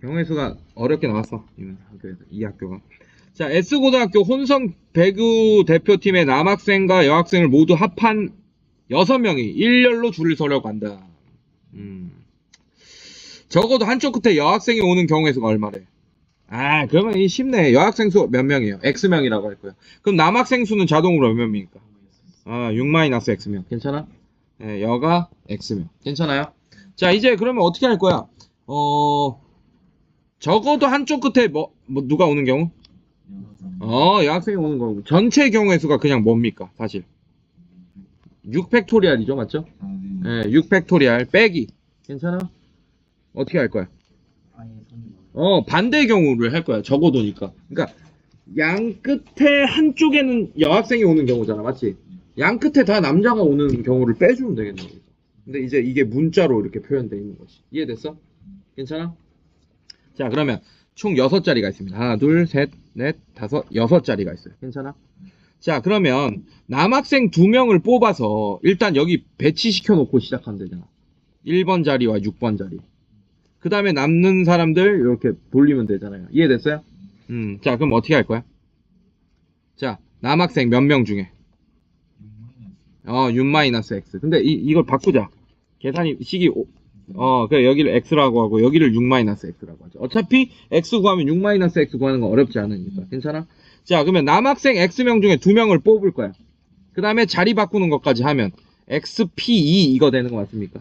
경우의 수가 어렵게 나왔어. 이 학교에서 이 학교가. 자, S고등학교 혼성 배구 대표팀의 남학생과 여학생을 모두 합한 6명이 일렬로 줄을 서려고 한다. 음. 적어도 한쪽 끝에 여학생이 오는 경우의 수가 얼마래? 아, 그러면 이 쉽네. 여학생 수 몇 명이에요? X명이라고 할 거예요. 그럼 남학생 수는 자동으로 몇 명입니까? 아, 6 마이너스 X명. 괜찮아? 예, 여가 X명. 괜찮아요? 자, 이제 그러면 어떻게 할 거야? 어, 적어도 한쪽 끝에 뭐, 뭐 누가 오는 경우? 어, 여학생이 오는 거고. 전체 경우의 수가 그냥 뭡니까? 사실. 6팩토리알이죠, 맞죠? 예, 6팩토리알 빼기. 괜찮아? 어떻게 할 거야? 어, 반대 경우를 할 거야. 적어도니까. 그러니까 양 끝에 한쪽에는 여학생이 오는 경우잖아. 맞지? 양 끝에 다 남자가 오는 경우를 빼주면 되겠네. 근데 이제 이게 문자로 이렇게 표현되어 있는 것이. 이해됐어? 괜찮아? 자, 그러면 총 6자리가 있습니다. 하나, 둘, 셋, 넷, 다섯, 여섯 자리가 있어요. 괜찮아? 자, 그러면 남학생 두 명을 뽑아서 일단 여기 배치시켜 놓고 시작하면 되잖아. 1번 자리와 6번 자리. 그 다음에 남는 사람들 이렇게 돌리면 되잖아요. 이해됐어요? 음, 자, 그럼 어떻게 할 거야? 자, 남학생 몇 명 중에? 어, 6-x. 근데 이, 이걸 바꾸자. 계산이, 식이, 오- 어, 그래, 여기를 x라고 하고, 여기를 6-x라고 하죠. 어차피 x 구하면 6-x 구하는 건 어렵지 않으니까. 괜찮아? 자, 그러면 남학생 x명 중에 두 명을 뽑을 거야. 그 다음에 자리 바꾸는 것까지 하면, xp2 이거 되는 거 맞습니까?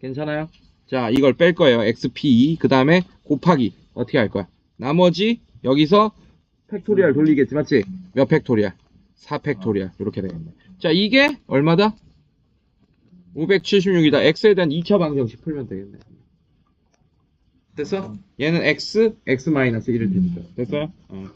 괜찮아요? 자, 이걸 뺄 거예요. xp2. 그 다음에 곱하기. 어떻게 할 거야? 나머지, 여기서 팩토리얼 돌리겠지, 맞지? 몇 팩토리얼? 4 팩토리얼. 이렇게 되겠네. 자, 이게 얼마다? 576이다. x에 대한 2차 방정식 풀면 되겠네. 됐어? 얘는 x, x-1을 테니까. 됐어요? 어.